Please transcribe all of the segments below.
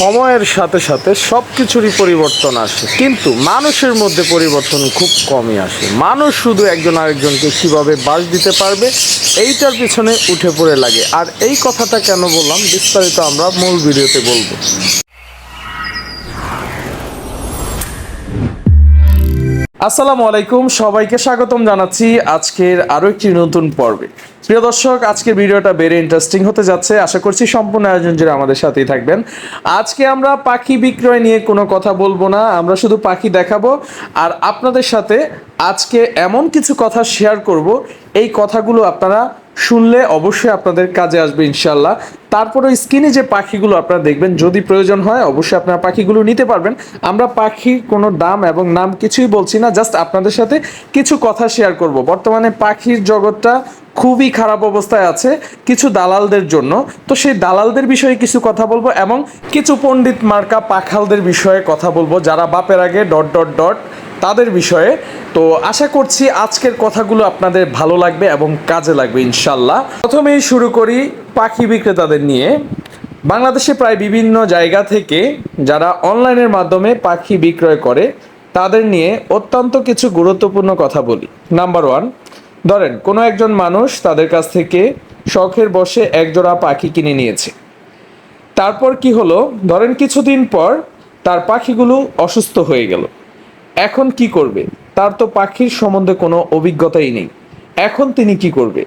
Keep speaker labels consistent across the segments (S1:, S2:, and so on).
S1: সময়ের সাথে সাথে সব কিছুরই পরিবর্তন আসে। কিন্তু মানুষের মধ্যে পরিবর্তন খুব কমই আসে। মানুষ শুধু একজন আরেকজনকে কীভাবে বাস দিতে পারবে, এইটার পিছনে উঠে পড়ে লাগে। আর এই কথাটা কেন বললাম, বিস্তারিত আমরা মূল ভিডিওতে বলব। আসসালামু আলাইকুম, সবাইকে স্বাগতম জানাচ্ছি আজকের আরও একটি নতুন পর্বে। প্রিয় দর্শক, আজকের ভিডিওটা বেড়ে ইন্টারেস্টিং হতে যাচ্ছে। আশা করছি সম্পূর্ণ আয়োজন জুড়ে আমাদের সাথেই থাকবেন। আজকে আমরা পাখি বিক্রয় নিয়ে কোনো কথা বলব না, আমরা শুধু পাখি দেখাবো। আর আপনাদের সাথে আজকে এমন কিছু কথা শেয়ার করব, এই কথাগুলো আপনারা শুনলে অবশ্যই আপনাদের কাজে আসবে ইনশাল্লাহ তারপরে স্ক্রিনে যে পাখিগুলো আপনারা দেখবেন, যদি প্রয়োজন হয় অবশ্যই আপনারা পাখিগুলো নিতে পারবেন। আমরা পাখির কোনো দাম এবং নাম কিছুই বলছি না, জাস্ট আপনাদের সাথে কিছু কথা শেয়ার করব। বর্তমানে পাখির জগৎটা খুবই খারাপ অবস্থায় আছে কিছু দালালদের জন্য। তো সেই দালালদের বিষয়ে কিছু কথা বলব এবং কিছু পণ্ডিত মার্কা পাখালদের বিষয়ে কথা বলব, যারা বাপের আগে ডট ডট ডট তাদের বিষয়ে। তো আশা করছি আজকের কথাগুলো আপনাদের ভালো লাগবে এবং কাজে লাগবে ইনশাল্লাহ। প্রথমেই শুরু করি পাখি বিক্রেতাদের নিয়ে। বাংলাদেশে প্রায় বিভিন্ন জায়গা থেকে যারা অনলাইনের মাধ্যমে পাখি বিক্রয় করে, তাদের নিয়ে অত্যন্ত কিছু গুরুত্বপূর্ণ কথা বলি। নাম্বার ওয়ান ধরেন, কোনো একজন মানুষ তাদের কাছ থেকে শখের বসে একজোড়া পাখি কিনে নিয়েছে। তারপর কি হলো? ধরেন কিছুদিন পর তার পাখিগুলো অসুস্থ হয়ে গেল। এখন কি করবে? তার তো পাখির সম্বন্ধে কোনো অভিজ্ঞতাই নেই। এখন তিনি কি করবে?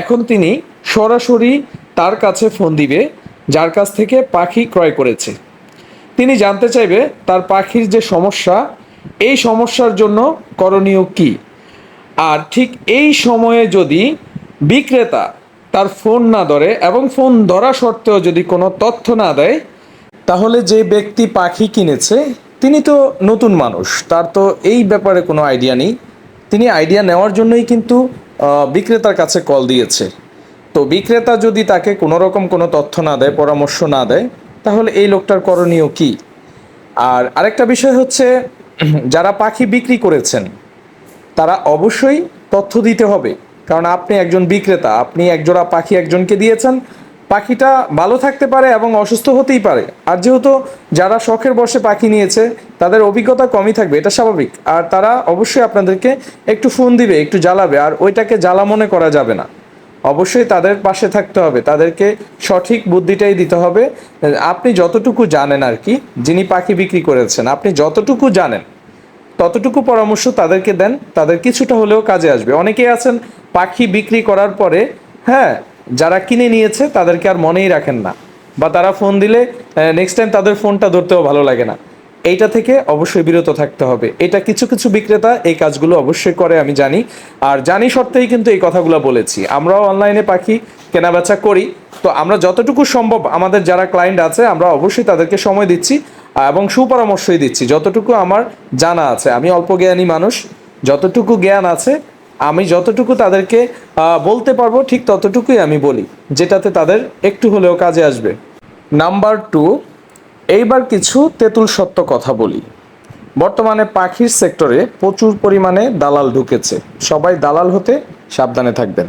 S1: এখন তিনি সরাসরি তার কাছে ফোন দিবে, যার কাছ থেকে পাখি ক্রয় করেছে। তিনি জানতে চাইবে, তার পাখির যে সমস্যা, এই সমস্যার জন্য করণীয় কি? আর ঠিক এই সময়ে যদি বিক্রেতা তার ফোন না ধরে এবং ফোন ধরা সত্ত্বেও যদি কোনো তথ্য না দেয়, তাহলে যে ব্যক্তি পাখি কিনেছে তিনি তো নতুন মানুষ, তার তো এই ব্যাপারে কোনো আইডিয়া নেই। তিনি আইডিয়া নেওয়ার জন্যই কিন্তু বিক্রেতার কাছে কল দিয়েছে। তো বিক্রেতা যদি তাকে কোনো রকম কোনো তথ্য না দেয়, পরামর্শ না দেয়, তাহলে এই লোকটার করণীয় কি? আর আরেকটা বিষয় হচ্ছে, যারা পাখি বিক্রি করেছেন, তারা অবশ্যই তথ্য দিতে হবে। কারণ আপনি একজন বিক্রেতা, আপনি একজোড়া পাখি একজনকে দিয়েছেন পাখিটা ভালো থাকতে পারে এবং অসুস্থ হতেই পারে। আর যেহেতু যারা শখের বসে পাখি নিয়েছে, তাদের অভিজ্ঞতা কমই থাকবে, এটা স্বাভাবিক। আর তারা অবশ্যই আপনাদেরকে একটু ফোন দিবে, একটু জ্বালাবে, আর ওইটাকে জ্বালা মনে করা যাবে না। অবশ্যই তাদের পাশে থাকতে হবে, তাদেরকে সঠিক বুদ্ধিটাই দিতে হবে। আপনি যতটুকু জানেন আর কি, যিনি পাখি বিক্রি করেছেন, আপনি যতটুকু জানেন, ততটুকু পরামর্শ তাদেরকে দেন, তাদের কিছুটা হলেও কাজে আসবে। অনেকেই আছেন পাখি বিক্রি করার পরে হ্যাঁ যারা কিনে নিয়েছে তাদেরকে আর মনেই রাখেন না। বা তারা ফোন দিলে নেক্সট টাইম তাদের ফোনটা ধরতেও ভালো লাগে না। এইটা থেকে অবশ্যই বিরত থাকতে হবে। এটা কিছু কিছু বিক্রেতা এই কাজগুলো অবশ্যই করে, আমি জানি। আর জানি সত্ত্বেই কিন্তু এই কথাগুলো বলেছি। আমরাও অনলাইনে পাখি কেনাবেচা করি। তো আমরা যতটুকু সম্ভব আমাদের যারা ক্লায়েন্ট আছে, আমরা অবশ্যই তাদেরকে সময় দিচ্ছি এবং সুপরামর্শই দিচ্ছি। যতটুকু আমার জানা আছে, আমি অল্প জ্ঞানী মানুষ, যতটুকু জ্ঞান আছে আমি যতটুকু তাদেরকে বলতে পারব, ঠিক ততটুকুই আমি বলি, যেটাতে তাদের একটু হলেও কাজে আসবে। নাম্বার টু এইবার কিছু তেঁতুল সত্য কথা বলি। বর্তমানে পাখির সেক্টরে প্রচুর পরিমাণে দালাল ঢুকেছে। সবাই দালাল হতে সাবধানে থাকবেন।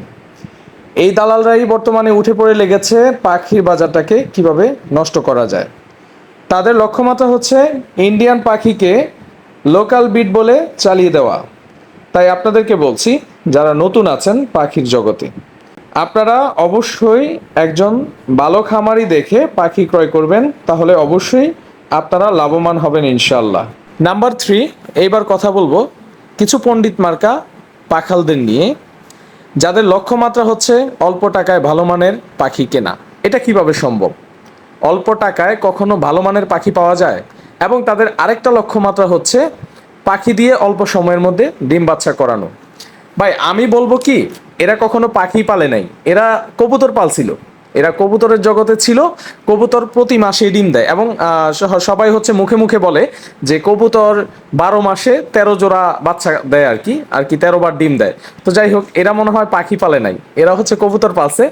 S1: এই দালালরাই বর্তমানে উঠে পড়ে লেগেছে পাখির বাজারটাকে কীভাবে নষ্ট করা যায়। তাদের লক্ষ্যমাত্রা হচ্ছে ইন্ডিয়ান পাখিকে লোকাল বিট বলে চালিয়ে দেওয়া। তাই আপনাদেরকে বলছি, যারা নতুন আছেন পাখির জগতে, আপনারা অবশ্যই একজন ভালো খামারি দেখে পাখি ক্রয় করবেন, তাহলে অবশ্যই আপনারা লাভবান হবেন ইনশাল্লাহ নাম্বার থ্রি, এইবার কথা বলব কিছু পণ্ডিত মার্কা পাখালদের নিয়ে, যাদের লক্ষ্যমাত্রা হচ্ছে অল্প টাকায় ভালো মানের পাখি কেনা। এটা কীভাবে সম্ভব? অল্প টাকায় কখনো ভালো মানের পাখি পাওয়া যায়? এবং তাদের আরেকটা লক্ষ্যমাত্রা হচ্ছে পাখি দিয়ে অল্প সময়ের মধ্যে ডিম বাচ্চা করানো। ভাই, আমি বলব কি, এরা কখনো পাখি পালে নাই। এরা কবুতর পালছিল। এরা কবুতরের জগতে ছিল, কবুতর প্রতি মাসে ডিম দেয় এবং সবাই হচ্ছে মুখে মুখে বলে যে কবুতর বারো মাসে তেরো জোড়া বাচ্চা দেয় আর কি আর কি তেরো বার ডিম দেয়। তো যাই হোক, এরা মনে হয় পাখি পালে নাই। এরা হচ্ছে কবুতর পালছে,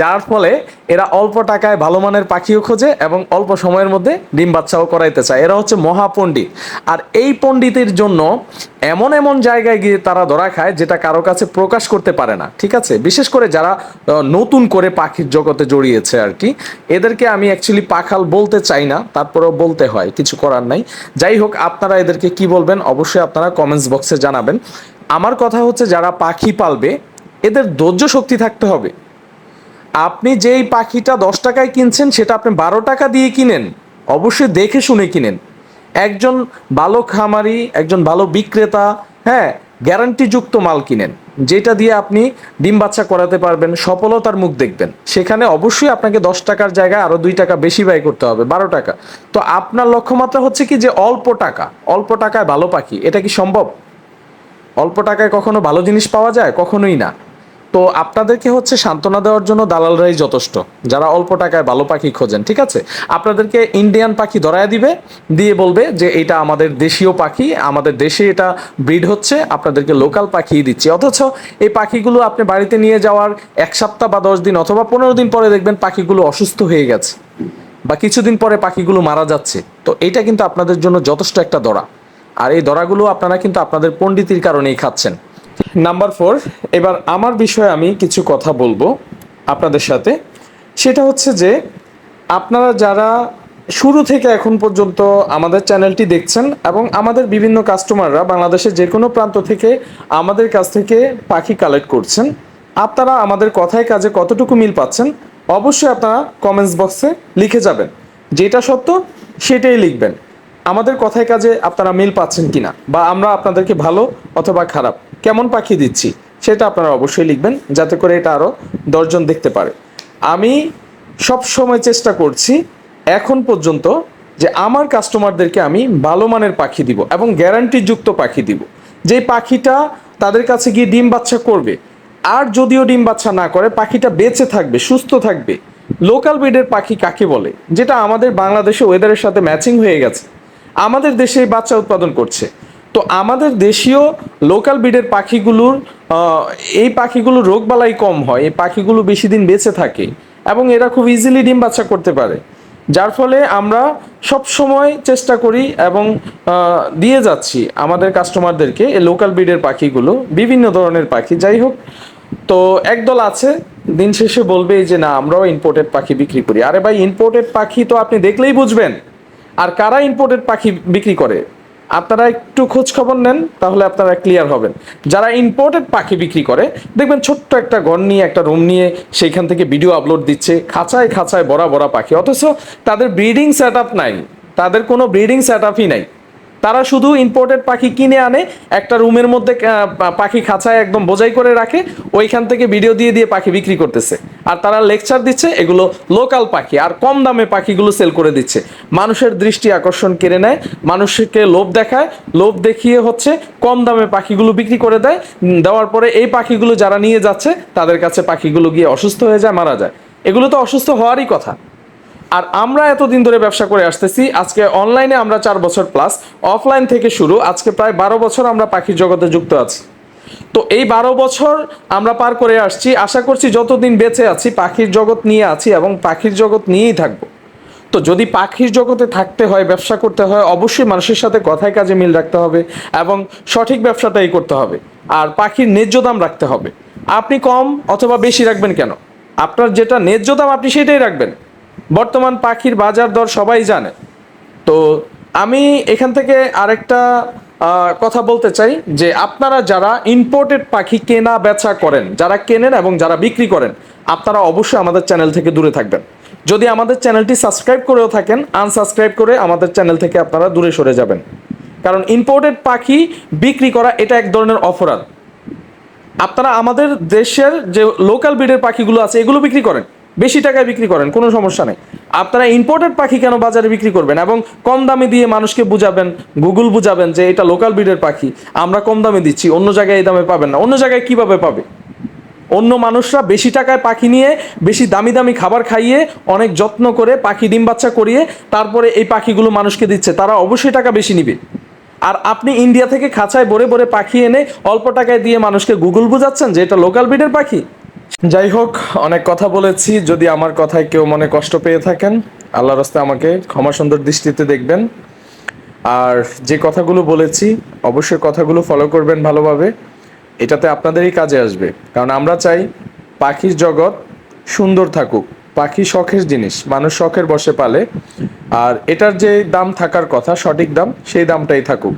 S1: যার ফলে এরা অল্প টাকায় ভালো মানের পাখিও খোঁজে এবং অল্প সময়ের মধ্যে ডিম বাচ্চাও করাইতে চায়। এরা হচ্ছে মহাপণ্ডিত। আর এই পণ্ডিতের জন্য এমন এমন জায়গায় গিয়ে তারা ধরা খায় যেটা কারও কাছে প্রকাশ করতে পারে না, ঠিক আছে? বিশেষ করে যারা নতুন করে পাখির জগতে জড়িয়েছে আর কি। এদেরকে আমি অ্যাকচুয়ালি পাখাল বলতে চাই না, তারপরেও বলতে হয়, কিছু করার নাই। যাই হোক, আপনারা এদেরকে কি বলবেন, অবশ্যই আপনারা কমেন্টস বক্সে জানাবেন। আমার কথা হচ্ছে, যারা পাখি পালবে, এদের ধৈর্য শক্তি থাকতে হবে। আপনি যেই পাখিটা দশ টাকায় কিনছেন, সেটা আপনি বারো টাকা দিয়ে কিনেন। অবশ্যই দেখে শুনে কিনেন। একজন ভালো খামারি, একজন ভালো বিক্রেতা হ্যাঁ গ্যারান্টিযুক্ত মাল কিনেন, যেটা দিয়ে আপনি ডিম বাচ্চা করাতে পারবেন, সফলতার মুখ দেখবেন। সেখানে অবশ্যই আপনাকে দশ টাকার জায়গায় আরও দুই টাকা বেশি ব্যয় করতে হবে, বারো টাকা। তো আপনার লক্ষ্যমাত্রা হচ্ছে কি যে অল্প টাকা, অল্প টাকায় ভালো পাখি, এটা কি সম্ভব? অল্প টাকায় কখনো ভালো জিনিস পাওয়া যায়? কখনোই না। তো আপনাদেরকে হচ্ছে সান্ত্বনা দেওয়ার জন্য দালালরাই যথেষ্ট, যারা অল্প টাকায় ভালো পাখি খোঁজেন, ঠিক আছে? আপনাদেরকে ইন্ডিয়ান পাখি ধরায় দিবে, দিয়ে বলবে যে এটা আমাদের দেশীয় পাখি, আমাদের দেশে এটা ব্রিড হচ্ছে, আপনাদেরকে লোকাল পাখি দিচ্ছি। অথচ এই পাখিগুলো আপনি বাড়িতে নিয়ে যাওয়ার এক সপ্তাহ বা দশ দিন অথবা পনেরো দিন পরে দেখবেন পাখিগুলো অসুস্থ হয়ে গেছে, বা কিছুদিন পরে পাখিগুলো মারা যাচ্ছে। তো এটা কিন্তু আপনাদের জন্য যথেষ্ট একটা দরা। আর এই দরাগুলো আপনারা কিন্তু আপনাদের পণ্ডিতির কারণেই খাচ্ছেন। নাম্বার ফোর এবার আমার বিষয়ে আমি কিছু কথা বলব আপনাদের সাথে। সেটা হচ্ছে যে, আপনারা যারা শুরু থেকে এখন পর্যন্ত আমাদের চ্যানেলটি দেখছেন এবং আমাদের বিভিন্ন কাস্টমাররা বাংলাদেশের যে কোনো প্রান্ত থেকে আমাদের কাছ থেকে পাখি কালেক্ট করছেন, আপনারা আমাদের কথায় কাজে কতটুকু মিল পাচ্ছেন, অবশ্যই আপনারা কমেন্টস বক্সে লিখে যাবেন। যেটা সত্য, সেটাই লিখবেন। আমাদের কথায় কাজে আপনারা মিল পাচ্ছেন কিনা বা আমরা আপনাদেরকে ভালো অথবা খারাপ কেমন পাখি দিচ্ছি সেটা আপনারা অবশ্যই লিখবেন যাতে করে এটা আরও দশজন দেখতে পারে। আমি সব সময় চেষ্টা করছি এখন পর্যন্ত যে আমার কাস্টমারদেরকে আমি ভালো মানের পাখি দিব এবং গ্যারান্টিযুক্ত পাখি দিব। যে পাখিটা তাদের কাছে গিয়ে ডিম বাচ্চা করবে, আর যদিও ডিম বাচ্চা না করে, পাখিটা বেঁচে থাকবে, সুস্থ থাকবে, লোকাল ব্রিডের পাখি কাকে বলে? যেটা আমাদের বাংলাদেশে ওয়েদারের সাথে ম্যাচিং হয়ে গেছে। আমাদের দেশে বাচ্চা উৎপাদন করছে। তো আমাদের দেশীয় লোকাল ব্রিডের পাখিগুলোর এই পাখিগুলোর রোগবালাই কম হয়, এই পাখিগুলো বেশি দিন বেঁচে থাকে এবং এরা খুব ইজিলি ডিম বাচ্চা করতে পারে। যার ফলে আমরা সব সময় চেষ্টা করি এবং দিয়ে যাচ্ছি আমাদের কাস্টমারদেরকে এই লোকাল ব্রিডের পাখিগুলো, বিভিন্ন ধরনের পাখি। যাই হোক, তো একদল আছে, দিন শেষে বলবে যে না, আমরাও ইম্পোর্টেড পাখি বিক্রি করি। আরে ভাই ইম্পোর্টেড পাখি তো আপনি দেখলেই বুঝবেন। আর কারা ইম্পোর্টেড পাখি বিক্রি করে? আপনারা একটু খোঁজ খবর নেন, তাহলে আপনারা ক্লিয়ার হবেন। যারা ইম্পোর্টেড পাখি বিক্রি করে, দেখবেন ছোট্ট একটা ঘর নিয়ে, একটা রুম নিয়ে, সেইখান থেকে ভিডিও আপলোড দিচ্ছে, খাঁচায় খাঁচায় বড়া বড়া পাখি। অথচ তাদের ব্রিডিং সেট নাই। তাদের কোনো ব্রিডিং সেট নাই। তারা শুধু ইম্পোর্টেড পাখি কিনে আনে, একটা রুমের মধ্যে পাখি খাঁচায় একদম বোঝাই করে রাখে, ওইখান থেকে ভিডিও দিয়ে দিয়ে পাখি বিক্রি করতেছে। আর তারা লেকচার দিচ্ছে, এগুলো লোকাল পাখি, আর কম দামে পাখিগুলো সেল করে দিচ্ছে। মানুষের দৃষ্টি আকর্ষণ কেড়ে নেয়, মানুষকে লোভ দেখায়, লোভ দেখিয়ে হচ্ছে কম দামে পাখিগুলো বিক্রি করে দেয়। দেওয়ার পরে এই পাখিগুলো যারা নিয়ে যাচ্ছে, তাদের কাছে পাখিগুলো গিয়ে অসুস্থ হয়ে যায়, মারা যায়। এগুলো তো অসুস্থ হওয়ারই কথা। আর আমরা এতদিন ধরে ব্যবসা করে আসতেছি, আজকে অনলাইনে আমরা চার বছর প্লাস অফলাইন থেকে শুরু, আজকে প্রায় বারো বছর আমরা পাখির জগতে যুক্ত আছি। তো এই বারো বছর আমরা পার করে আসছি, আশা করছি যতদিন বেঁচে আছি, পাখির জগৎ নিয়ে আছি এবং পাখির জগৎ নিয়েই থাকব। তো যদি পাখির জগতে থাকতে হয়, ব্যবসা করতে হয়, অবশ্যই মানুষের সাথে কথায় কাজে মিল রাখতে হবে এবং সঠিক ব্যবসাটাই করতে হবে। আর পাখির ন্যায্য দাম রাখতে হবে। আপনি কম অথবা বেশি রাখবেন কেন? আপনার যেটা ন্যায্য দাম, আপনি সেটাই রাখবেন। বর্তমান পাখির বাজার দর সবাই জানে। তো আমি এখান থেকে আরেকটা কথা বলতে চাই যে আপনারা যারা ইম্পোর্টেড পাখি কেনা বেচা করেন, যারা কেনেন এবং যারা বিক্রি করেন, আপনারা অবশ্যই আমাদের চ্যানেল থেকে দূরে থাকবেন। যদি আমাদের চ্যানেলটি সাবস্ক্রাইব করেও থাকেন আনসাবস্ক্রাইব করে আমাদের চ্যানেল থেকে আপনারা দূরে সরে যাবেন। কারণ ইম্পোর্টেড পাখি বিক্রি করা এটা এক ধরনের অপরাধ। আপনারা আমাদের দেশের যে লোকাল ব্রিডের পাখিগুলো আছে, এগুলো বিক্রি করেন। বেশি টাকায় বিক্রি করেন, কোনো সমস্যা নেই। আপনারা ইম্পোর্টেড পাখি কেন বাজারে বিক্রি করবেন এবং কম দামে দিয়ে মানুষকে বুঝাবেন, গুগল বুঝাবেন যে এটা লোকাল ব্রিডের পাখি, আমরা কম দামে দিচ্ছি, অন্য জায়গায় এই দামে পাবেন না। অন্য জায়গায় কীভাবে পাবে? অন্য মানুষরা বেশি টাকায় পাখি নিয়ে বেশি দামি দামি খাবার খাইয়ে অনেক যত্ন করে পাখি ডিম বাচ্চা করিয়ে তারপরে এই পাখিগুলো মানুষকে দিচ্ছে, তারা অবশ্যই টাকা বেশি নিবে। আর আপনি ইন্ডিয়া থেকে খাঁচায় ভরে ভরে পাখি এনে অল্প টাকায় দিয়ে মানুষকে গুগল বুঝাচ্ছেন যে এটা লোকাল ব্রিডের পাখি? যাই হোক, অনেক কথা বলেছি। যদি আমার কথায় কেউ মনে কষ্ট পেয়ে থাকেন আল্লাহ রাস্তায় আমাকে ক্ষমা সুন্দর দৃষ্টিতে দেখবেন। আর যে কথাগুলো বলেছি, অবশ্যই কথাগুলো ফলো করবেন ভালোভাবে। এটাতে আপনাদেরই কাজে আসবে। কারণ আমরা চাই পাখির জগৎ সুন্দর থাকুক। পাখি শখের জিনিস, মানুষ শখের বসে পালে। আর এটার যে দাম থাকার কথা, সঠিক দাম, সেই দামটাই থাকুক।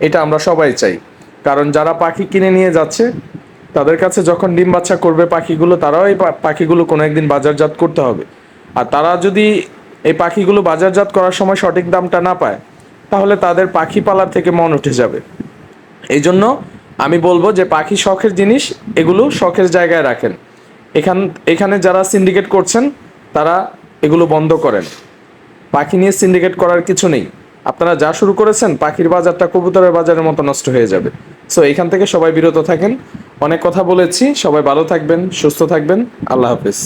S1: এটা আমরা সবাই চাই। কারণ যারা পাখি কিনে নিয়ে যাচ্ছে তাদের কাছে যখন ডিম বাচ্চা করবে পাখিগুলো, তারাও এই পাখিগুলো কোনো একদিন বাজারজাত করতে হবে। আর তারা যদি এই পাখিগুলো বাজারজাত করার সময় সঠিক দামটা না পায়, তাহলে তাদের পাখি পালার থেকে মন উঠে যাবে। এই জন্য আমি বলব যে পাখি শখের জিনিস, এগুলো শখের জায়গায় রাখেন। এখান, এখানে যারা সিন্ডিকেট করছেন, তারা এগুলো বন্ধ করেন। পাখি নিয়ে সিন্ডিকেট করার কিছু নেই। আপনারা যা শুরু করেছেন, পাখির বাজারটা কবুতরের বাজারের মতো নষ্ট হয়ে যাবে। সো এখান থেকে সবাই বিরত থাকেন। অনেক কথা বলেছি সবাই ভালো থাকবেন সুস্থ থাকবেন আল্লাহ হাফিজ।